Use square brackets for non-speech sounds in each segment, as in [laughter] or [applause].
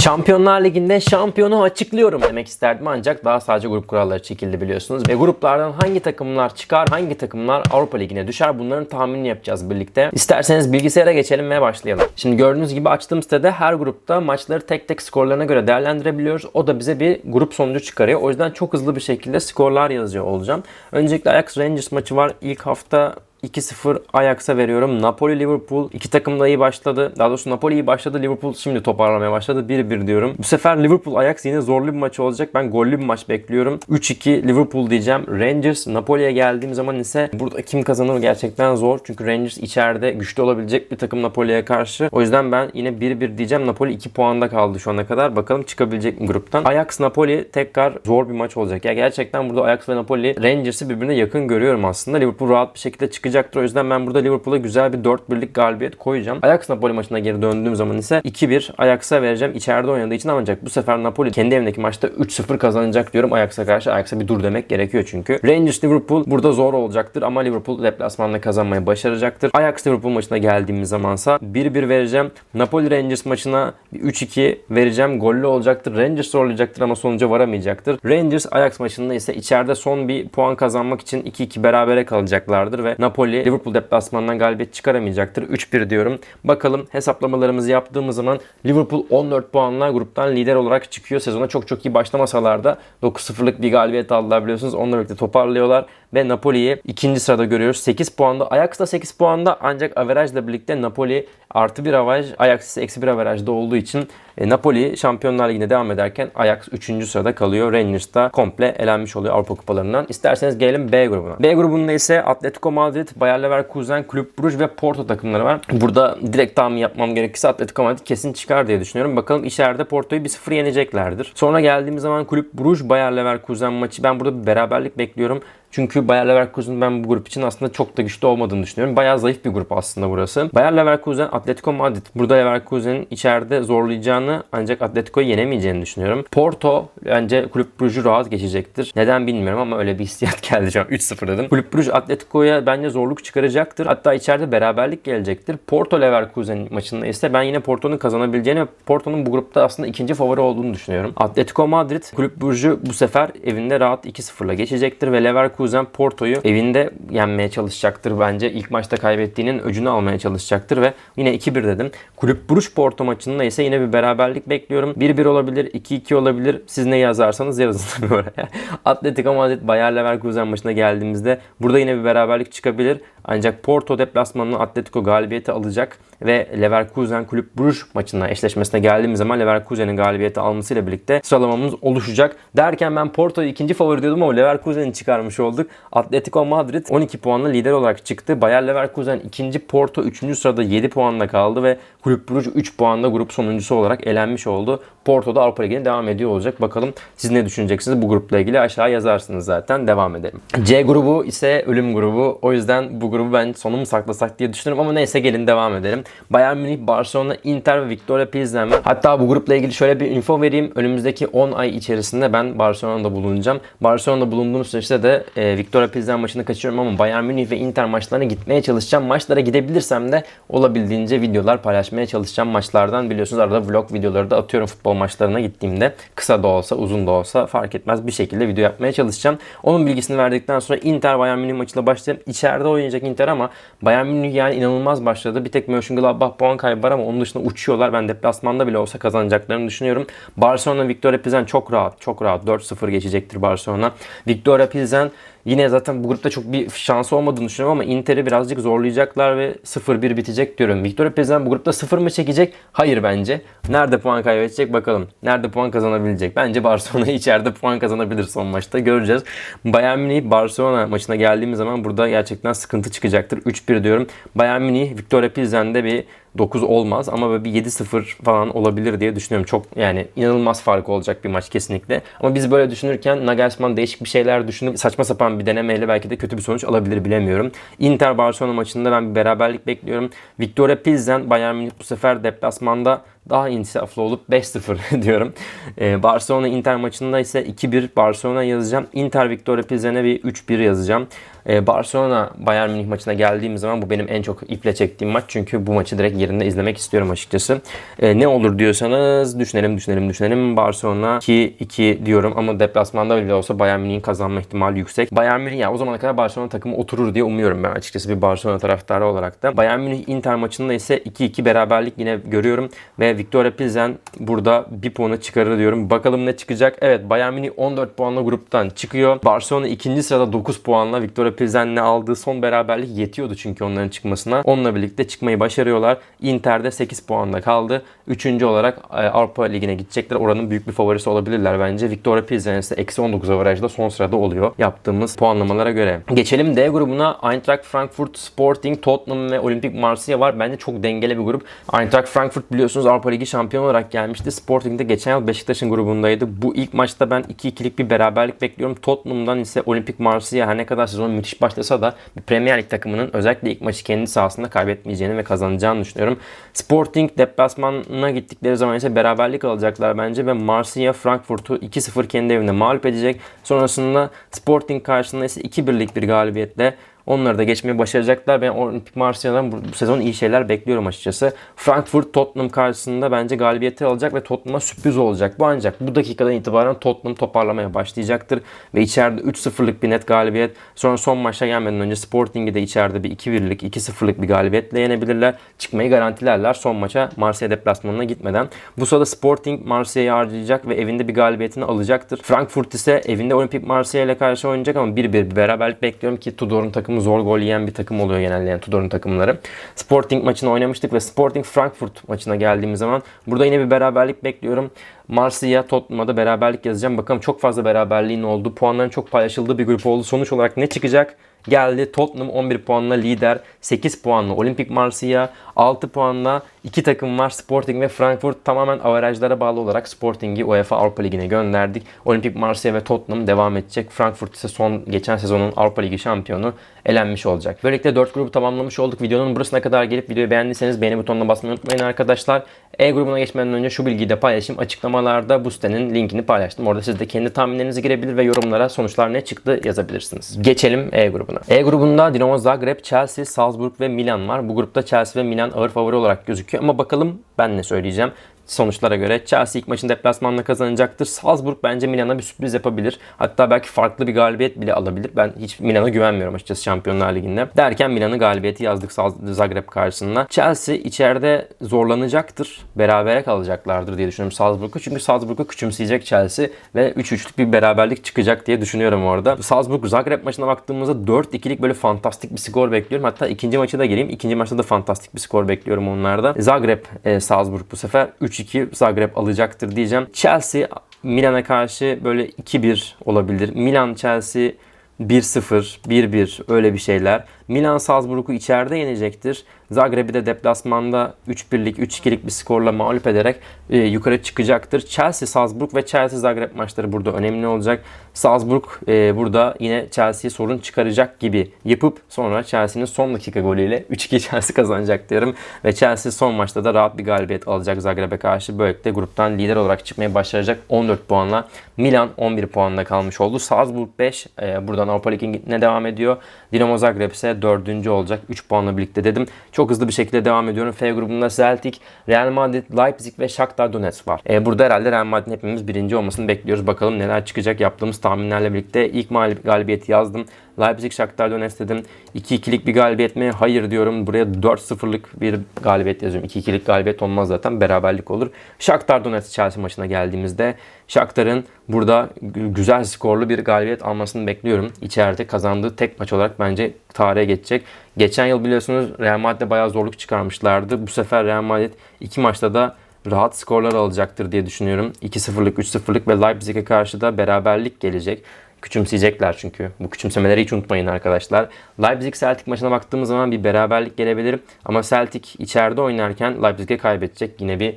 Şampiyonlar Ligi'nde şampiyonu açıklıyorum demek isterdim ancak daha sadece grup kuralları çekildi biliyorsunuz. Ve gruplardan hangi takımlar çıkar, hangi takımlar Avrupa Ligi'ne düşer bunların tahminini yapacağız birlikte. İsterseniz bilgisayara geçelim ve başlayalım. Şimdi gördüğünüz gibi açtığım sitede her grupta maçları tek tek skorlarına göre değerlendirebiliyoruz. O da bize bir grup sonucu çıkarıyor. O yüzden çok hızlı bir şekilde skorlar yazıyor olacağım. Öncelikle Ajax Rangers maçı var. İlk hafta 2-0 Ajax'a veriyorum. Napoli Liverpool iki takım da iyi başladı. Daha doğrusu Napoli iyi başladı. Liverpool şimdi toparlamaya başladı. 1-1 diyorum. Bu sefer Liverpool Ajax yine zorlu bir maç olacak. Ben gollü bir maç bekliyorum. 3-2 Liverpool diyeceğim. Rangers Napoli'ye geldiğim zaman ise burada kim kazanır gerçekten zor. Çünkü Rangers içeride güçlü olabilecek bir takım Napoli'ye karşı. O yüzden ben yine 1-1 diyeceğim. Napoli 2 puanda kaldı şu ana kadar. Bakalım çıkabilecek mi gruptan. Ajax Napoli tekrar zor bir maç olacak. Ya gerçekten burada Ajax ve Napoli Rangers'ı birbirine yakın görüyorum aslında. Liverpool rahat bir şekilde çıkacaktır. O yüzden ben burada Liverpool'a güzel bir 4-1'lik galibiyet koyacağım. Ajax Napoli maçına geri döndüğüm zaman ise 2-1 Ajax'a vereceğim. İçeride oynadığı için ancak bu sefer Napoli kendi evindeki maçta 3-0 kazanacak diyorum Ajax'a karşı. Ajax'a bir dur demek gerekiyor çünkü. Rangers Liverpool burada zor olacaktır ama Liverpool deplasmanda kazanmayı başaracaktır. Ajax Liverpool maçına geldiğimiz zamansa 1-1 vereceğim. Napoli Rangers maçına 3-2 vereceğim. Gollü olacaktır. Rangers zorlayacaktır ama sonuca varamayacaktır. Rangers Ajax maçında ise içeride son bir puan kazanmak için 2-2 berabere kalacaklardır ve Napoli Liverpool deplasmandan galibiyet çıkaramayacaktır. 3-1 diyorum. Bakalım hesaplamalarımızı yaptığımız zaman Liverpool 14 puanla gruptan lider olarak çıkıyor. Sezona çok çok iyi başlamasalar da 9-0'lık bir galibiyet aldılar biliyorsunuz. Onunla birlikte toparlıyorlar ve Napoli'yi ikinci sırada görüyoruz. 8 puanda. Ajax da 8 puanda ancak averajla birlikte Napoli artı bir averaj, Ajax ise eksi bir averajda olduğu için e, Napoli Şampiyonlar Ligi'ne devam ederken Ajax 3. sırada kalıyor. Rangers da komple elenmiş oluyor Avrupa kupalarından. İsterseniz gelelim B grubuna. B grubunda ise Atletico Madrid, Bayer Leverkusen, Kulüp Brugge ve Porto takımları var. Burada direkt tahmin yapmam gerekirse Atletico Madrid kesin çıkar diye düşünüyorum. Bakalım içeride Porto'yu 1-0 yeneceklerdir. Sonra geldiğimiz zaman Kulüp Brugge, Bayer Leverkusen maçı. Ben burada bir beraberlik bekliyorum. Çünkü Bayer Leverkusen ben bu grup için aslında çok da güçlü olmadığını düşünüyorum. Bayağı zayıf bir grup aslında burası. Bayer Leverkusen, Atletico Madrid. Burada Leverkusen'in içeride zorlayacağını ancak Atletico'yu yenemeyeceğini düşünüyorum. Porto bence Kulüp Brugge'u rahat geçecektir. Neden bilmiyorum ama öyle bir hissiyat [laughs] geldi şu an. 3-0 dedim. Kulüp Brugge Atletico'ya bence zorluk çıkaracaktır. Hatta içeride beraberlik gelecektir. Porto Leverkusen maçında ise ben yine Porto'nun kazanabileceğini ve Porto'nun bu grupta aslında ikinci favori olduğunu düşünüyorum. Atletico Madrid Kulüp Brugge'u bu sefer evinde rahat 2-0'la geçecektir ve Leverkusen Porto'yu evinde yenmeye çalışacaktır bence. İlk maçta kaybettiğinin öcünü almaya çalışacaktır ve yine 2-1 dedim. Kulüp Brugge Porto maçında ise yine bir beraberlik bekliyorum. 1-1 olabilir, 2-2 olabilir. Siz ne yazarsanız yazın [laughs] tabii oraya. Atletico Madrid Bayer Leverkusen maçına geldiğimizde burada yine bir beraberlik çıkabilir. Ancak Porto deplasmanını Atletico galibiyeti alacak ve Leverkusen Kulüp Brugge maçına eşleşmesine geldiğimiz zaman Leverkusen'in galibiyeti almasıyla birlikte sıralamamız oluşacak. Derken ben Porto'yu ikinci favori diyordum ama Leverkusen'i çıkarmış olduk. Atletico Madrid 12 puanla lider olarak çıktı. Bayer Leverkusen ikinci, Porto 3. sırada 7 puanla kaldı ve Kulüp Brugge 3 puanla grup sonuncusu olarak elenmiş oldu. Porto da Avrupa Ligi'ne devam ediyor olacak. Bakalım siz ne düşüneceksiniz bu grupla ilgili aşağı yazarsınız zaten. Devam edelim. C grubu ise ölüm grubu. O yüzden bu grubu ben sonu mu saklasak diye düşünüyorum ama neyse gelin devam edelim. Bayern Münih, Barcelona, Inter ve Victoria Pilsen var. Hatta bu grupla ilgili şöyle bir info vereyim. Önümüzdeki 10 ay içerisinde ben Barcelona'da bulunacağım. Barcelona'da bulunduğum süreçte de e, Victoria Pilsen maçını kaçırıyorum ama Bayern Münih ve Inter maçlarına gitmeye çalışacağım. Maçlara gidebilirsem de olabildiğince videolar paylaşmaya çalışacağım maçlardan. Biliyorsunuz arada vlog videoları da atıyorum futbol maçlarına gittiğimde. Kısa da olsa uzun da olsa fark etmez bir şekilde video yapmaya çalışacağım. Onun bilgisini verdikten sonra Inter Bayern Münih maçıyla başlayacağım. İçeride oynayacak Inter ama Bayern Münih yani inanılmaz başladı. Bir tek Mönchengladbach puan kaybı var ama onun dışında uçuyorlar. Ben deplasmanda bile olsa kazanacaklarını düşünüyorum. Barcelona Victoria Pilsen çok rahat, çok rahat 4-0 geçecektir Barcelona. Victoria Pilsen Yine zaten bu grupta çok bir şansı olmadığını düşünüyorum ama Inter'i birazcık zorlayacaklar ve 0-1 bitecek diyorum. Victoria Pilsen bu grupta 0 mı çekecek? Hayır bence. Nerede puan kaybedecek bakalım. Nerede puan kazanabilecek? Bence Barcelona [laughs] içeride puan kazanabilir son maçta. Göreceğiz. Bayern Münih Barcelona maçına geldiğimiz zaman burada gerçekten sıkıntı çıkacaktır. 3-1 diyorum. Bayern Münih Victoria Pilsen'de bir 9 olmaz ama böyle bir 7-0 falan olabilir diye düşünüyorum. Çok yani inanılmaz fark olacak bir maç kesinlikle. Ama biz böyle düşünürken Nagelsmann değişik bir şeyler düşünüp saçma sapan bir denemeyle belki de kötü bir sonuç alabilir bilemiyorum. Inter Barcelona maçında ben bir beraberlik bekliyorum. Victoria Pilsen Bayern Münih bu sefer deplasmanda daha insaflı olup 5-0 [laughs] diyorum. Ee, Barcelona Inter maçında ise 2-1 Barcelona yazacağım. Inter Victoria Pilsen'e bir 3-1 yazacağım. Ee, Barcelona Bayern Münih maçına geldiğim zaman bu benim en çok iple çektiğim maç. Çünkü bu maçı direkt yerinde izlemek istiyorum açıkçası. Ee, ne olur diyorsanız düşünelim düşünelim düşünelim. Barcelona 2-2 diyorum ama deplasmanda bile olsa Bayern Münih'in kazanma ihtimali yüksek. Bayern Münih yani o zamana kadar Barcelona takımı oturur diye umuyorum ben açıkçası bir Barcelona taraftarı olarak da. Bayern Münih Inter maçında ise 2-2 beraberlik yine görüyorum ve Victoria Pilsen burada bir puanı çıkarır diyorum. Bakalım ne çıkacak? Evet Bayern Münih 14 puanla gruptan çıkıyor. Barcelona ikinci sırada 9 puanla Victoria Pilsen'le aldığı son beraberlik yetiyordu çünkü onların çıkmasına. Onunla birlikte çıkmayı başarıyorlar. Inter'de 8 puanda kaldı. Üçüncü olarak e, Avrupa Ligi'ne gidecekler. Oranın büyük bir favorisi olabilirler bence. Victoria Pilsen ise eksi 19 avarajda son sırada oluyor yaptığımız puanlamalara göre. Geçelim D grubuna. Eintracht Frankfurt, Sporting, Tottenham ve Olimpik Marsilya var. Bence çok dengeli bir grup. Eintracht Frankfurt biliyorsunuz Avrupa Ligi şampiyonu olarak gelmişti. Sporting de geçen yıl Beşiktaş'ın grubundaydı. Bu ilk maçta ben 2-2'lik bir beraberlik bekliyorum. Tottenham'dan ise Olimpik Marsilya her ne kadar sezon müthiş başlasa da bir Premier Lig takımının özellikle ilk maçı kendi sahasında kaybetmeyeceğini ve kazanacağını düşünüyorum. Sporting deplasmanına gittikleri zaman ise beraberlik alacaklar bence ve Marsilya Frankfurt'u 2-0 kendi evinde mağlup edecek. Sonrasında Sporting karşısında ise 2-1'lik bir galibiyetle Onları da geçmeyi başaracaklar. Ben Olimpik Marsilya'dan bu, bu sezon iyi şeyler bekliyorum açıkçası. Frankfurt Tottenham karşısında bence galibiyeti alacak ve Tottenham'a sürpriz olacak. Bu ancak bu dakikadan itibaren Tottenham toparlamaya başlayacaktır. Ve içeride 3-0'lık bir net galibiyet. Sonra son maçta gelmeden önce Sporting'i de içeride bir 2-1'lik, 2-0'lık bir galibiyetle yenebilirler. Çıkmayı garantilerler son maça Marsilya deplasmanına gitmeden. Bu sırada Sporting Marsilya'yı harcayacak ve evinde bir galibiyetini alacaktır. Frankfurt ise evinde Olimpik Marsilya ile karşı oynayacak ama 1-1 bir beraberlik bekliyorum ki Tudor'un takımı zor gol yiyen bir takım oluyor genelde yani Tudor'un takımları. Sporting maçını oynamıştık ve Sporting Frankfurt maçına geldiğimiz zaman burada yine bir beraberlik bekliyorum. Marsilya Tottenham'a da beraberlik yazacağım. Bakalım çok fazla beraberliğin oldu. Puanların çok paylaşıldığı bir grup oldu. Sonuç olarak ne çıkacak? Geldi Tottenham 11 puanla lider. 8 puanla Olimpik Marsilya. 6 puanla iki takım var. Sporting ve Frankfurt tamamen averajlara bağlı olarak Sporting'i UEFA Avrupa Ligi'ne gönderdik. Olimpik Marsilya ve Tottenham devam edecek. Frankfurt ise son geçen sezonun Avrupa Ligi şampiyonu elenmiş olacak. Böylelikle 4 grubu tamamlamış olduk. Videonun burasına kadar gelip videoyu beğendiyseniz beğeni butonuna basmayı unutmayın arkadaşlar. E grubuna geçmeden önce şu bilgiyi de paylaşayım. Açıklamalarda bu sitenin linkini paylaştım. Orada siz de kendi tahminlerinizi girebilir ve yorumlara sonuçlar ne çıktı yazabilirsiniz. Geçelim E grubuna. E grubunda Dinamo Zagreb, Chelsea, Salzburg ve Milan var. Bu grupta Chelsea ve Milan ağır favori olarak gözüküyor. Ama bakalım ben ne söyleyeceğim sonuçlara göre Chelsea ilk maçın deplasmanla kazanacaktır. Salzburg bence Milan'a bir sürpriz yapabilir. Hatta belki farklı bir galibiyet bile alabilir. Ben hiç Milan'a güvenmiyorum açıkçası Şampiyonlar Ligi'nde. Derken Milan'ın galibiyeti yazdık Zagreb karşısında. Chelsea içeride zorlanacaktır. Berabere kalacaklardır diye düşünüyorum Salzburg'u. Çünkü Salzburg'u küçümseyecek Chelsea ve 3-3'lük bir beraberlik çıkacak diye düşünüyorum orada. Salzburg Zagreb maçına baktığımızda 4-2'lik böyle fantastik bir skor bekliyorum. Hatta ikinci maçı da geleyim. İkinci maçta da fantastik bir skor bekliyorum onlarda. Zagreb e, Salzburg bu sefer 3-2 Zagreb alacaktır diyeceğim. Chelsea Milan'a karşı böyle 2-1 olabilir. Milan Chelsea 1-0, 1-1 öyle bir şeyler. Milan Salzburg'u içeride yenecektir. Zagreb'i de deplasmanda 3-1'lik, 3-2'lik bir skorla mağlup ederek e, yukarı çıkacaktır. Chelsea Salzburg ve Chelsea Zagreb maçları burada önemli olacak. Salzburg e, burada yine Chelsea'ye sorun çıkaracak gibi yapıp sonra Chelsea'nin son dakika golüyle 3-2 Chelsea kazanacak diyorum. Ve Chelsea son maçta da rahat bir galibiyet alacak Zagreb'e karşı. Böylelikle gruptan lider olarak çıkmaya başlayacak 14 puanla. Milan 11 puanla kalmış oldu. Salzburg 5 e, buradan Avrupa Ligi'ne devam ediyor. Dinamo Zagreb ise 4. olacak 3 puanla birlikte dedim. Çok hızlı bir şekilde devam ediyorum. F grubunda Celtic, Real Madrid, Leipzig ve Shakhtar Donetsk var. E, burada herhalde Real Madrid'in hepimiz birinci olmasını bekliyoruz. Bakalım neler çıkacak yaptığımız tahminlerle birlikte ilk galibiyeti yazdım. Leipzig Shakhtar Donetsk dedim. 2-2'lik bir galibiyet mi? Hayır diyorum. Buraya 4-0'lık bir galibiyet yazıyorum. 2-2'lik galibiyet olmaz zaten. Beraberlik olur. Shakhtar Donetsk Chelsea maçına geldiğimizde Shakhtar'ın burada güzel skorlu bir galibiyet almasını bekliyorum. İçeride kazandığı tek maç olarak bence tarihe geçecek. Geçen yıl biliyorsunuz Real Madrid'de bayağı zorluk çıkarmışlardı. Bu sefer Real Madrid iki maçta da rahat skorlar alacaktır diye düşünüyorum. 2-0'lık, 3-0'lık ve Leipzig'e karşı da beraberlik gelecek. Küçümseyecekler çünkü. Bu küçümsemeleri hiç unutmayın arkadaşlar. Leipzig Celtic maçına baktığımız zaman bir beraberlik gelebilir. Ama Celtic içeride oynarken Leipzig'e kaybedecek. Yine bir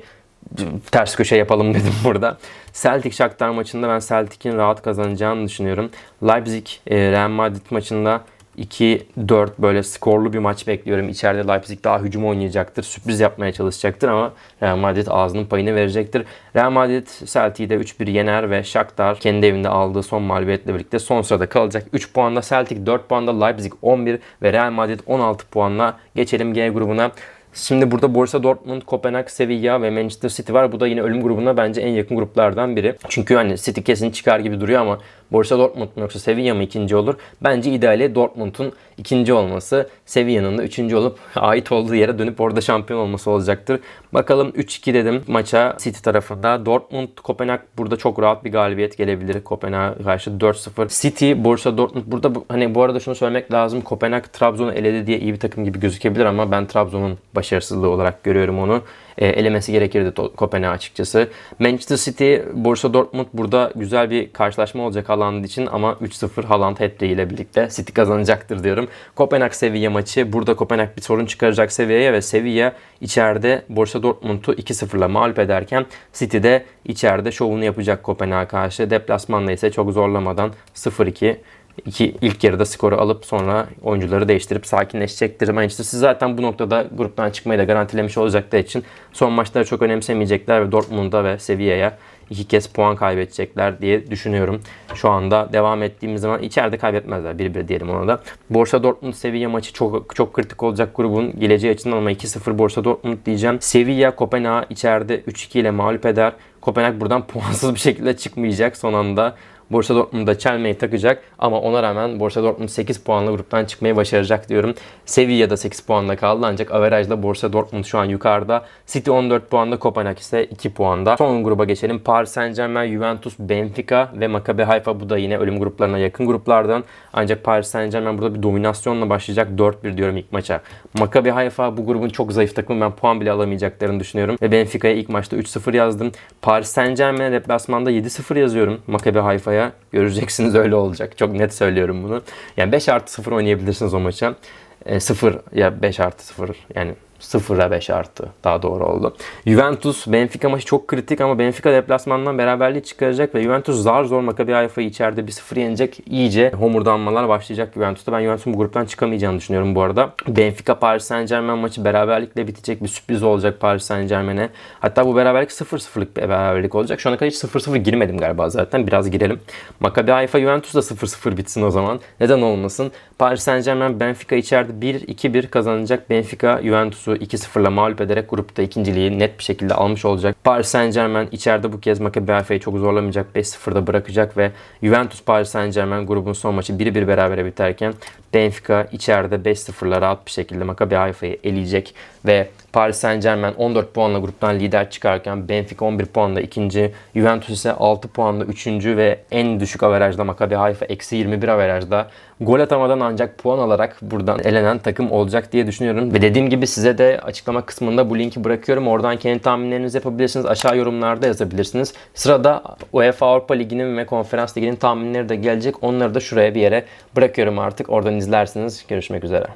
ters köşe yapalım dedim [laughs] burada. Celtic Shakhtar maçında ben Celtic'in rahat kazanacağını düşünüyorum. Leipzig Real Madrid maçında 2-4 böyle skorlu bir maç bekliyorum. İçeride Leipzig daha hücum oynayacaktır. Sürpriz yapmaya çalışacaktır ama Real Madrid ağzının payını verecektir. Real Madrid Celtic'i de 3-1 yener ve Shakhtar kendi evinde aldığı son mağlubiyetle birlikte son sırada kalacak. 3 puanda Celtic, 4 puanda Leipzig 11 ve Real Madrid 16 puanla geçelim G grubuna. Şimdi burada Borussia Dortmund, Kopenhag, Sevilla ve Manchester City var. Bu da yine ölüm grubuna bence en yakın gruplardan biri. Çünkü hani City kesin çıkar gibi duruyor ama Borussia Dortmund mu yoksa Sevilla mı ikinci olur? Bence ideali Dortmund'un ikinci olması, Sevilla'nın da üçüncü olup [laughs] ait olduğu yere dönüp orada şampiyon olması olacaktır. Bakalım 3-2 dedim maça City tarafında. Dortmund, Kopenhag burada çok rahat bir galibiyet gelebilir. Kopenhag'a karşı 4-0. City, Borussia Dortmund burada bu- hani bu arada şunu söylemek lazım. Kopenhag Trabzon'u eledi diye iyi bir takım gibi gözükebilir ama ben Trabzon'un başarısızlığı olarak görüyorum onu. E, elemesi gerekirdi Kopenhag açıkçası. Manchester City, Borussia Dortmund burada güzel bir karşılaşma olacak Haaland için ama 3-0 Haaland hat ile birlikte City kazanacaktır diyorum. Kopenhag Sevilla maçı. Burada Kopenhag bir sorun çıkaracak Sevilla'ya ve Sevilla içeride Borussia Dortmund'u 2-0'la mağlup ederken City de içeride şovunu yapacak Kopenhag'a karşı. Deplasmanda ise çok zorlamadan 0-2 İki ilk yarıda skoru alıp sonra oyuncuları değiştirip sakinleşecektir. Manchester City zaten bu noktada gruptan çıkmayı da garantilemiş olacakları için son maçları çok önemsemeyecekler ve Dortmund'a ve Sevilla'ya iki kez puan kaybedecekler diye düşünüyorum. Şu anda devam ettiğimiz zaman içeride kaybetmezler. 1-1 diyelim ona da. Borussia Dortmund Sevilla maçı çok çok kritik olacak grubun geleceği açısından ama 2-0 Borussia Dortmund diyeceğim. Sevilla Kopenhag'ı içeride 3-2 ile mağlup eder. Kopenhag buradan [laughs] puansız bir şekilde çıkmayacak son anda. Borussia Dortmund'da çelmeyi takacak ama ona rağmen Borussia Dortmund 8 puanla gruptan çıkmayı başaracak diyorum. Sevilla'da 8 puanla kaldı ancak averajla Borussia Dortmund şu an yukarıda. City 14 puanda, Kopenhag ise 2 puanda. Son gruba geçelim. Paris Saint Germain, Juventus, Benfica ve Maccabi Haifa bu da yine ölüm gruplarına yakın gruplardan. Ancak Paris Saint Germain burada bir dominasyonla başlayacak 4-1 diyorum ilk maça. Maccabi Haifa bu grubun çok zayıf takımı. Ben puan bile alamayacaklarını düşünüyorum. Ve Benfica'ya ilk maçta 3-0 yazdım. Paris Saint Germain'e deplasmanda 7-0 yazıyorum. Maccabi Haifa'ya göreceksiniz öyle olacak. Çok net söylüyorum bunu. Yani 5 artı 0 oynayabilirsiniz o maça. E, 0 ya 5 artı 0 yani 0'a 5 artı daha doğru oldu. Juventus Benfica maçı çok kritik ama Benfica deplasmandan beraberliği çıkaracak ve Juventus zar zor Maccabi Haifa'yı içeride 1-0 yenecek. İyice homurdanmalar başlayacak Juventus'ta. Ben Juventus'un bu gruptan çıkamayacağını düşünüyorum bu arada. Benfica Paris Saint Germain maçı beraberlikle bitecek bir sürpriz olacak Paris Saint Germain'e. Hatta bu beraberlik 0-0'lık bir beraberlik olacak. Şu ana kadar hiç 0-0 girmedim galiba zaten. Biraz girelim. Maccabi Haifa Juventus da 0-0 bitsin o zaman. Neden olmasın? Paris Saint Germain Benfica içeride 1-2-1 kazanacak. Benfica Juventus'u 2-0'la mağlup ederek grupta ikinciliği net bir şekilde almış olacak. Paris Saint Germain içeride bu kez Maccabi Haifa'yı çok zorlamayacak. 5-0'da bırakacak ve Juventus Paris Saint Germain grubun son maçı 1-1 berabere biterken Benfica içeride 5-0'la rahat bir şekilde Maccabi Haifa'yı eleyecek ve Paris Saint Germain 14 puanla gruptan lider çıkarken Benfica 11 puanla ikinci, Juventus ise 6 puanla üçüncü ve en düşük averajda Maccabi Haifa eksi 21 averajda gol atamadan ancak puan alarak buradan elenen takım olacak diye düşünüyorum. Ve dediğim gibi size de açıklama kısmında bu linki bırakıyorum. Oradan kendi tahminlerinizi yapabilirsiniz. Aşağı yorumlarda yazabilirsiniz. Sırada UEFA Avrupa Ligi'nin ve Konferans Ligi'nin tahminleri de gelecek. Onları da şuraya bir yere bırakıyorum artık. Oradan izlersiniz. Görüşmek üzere.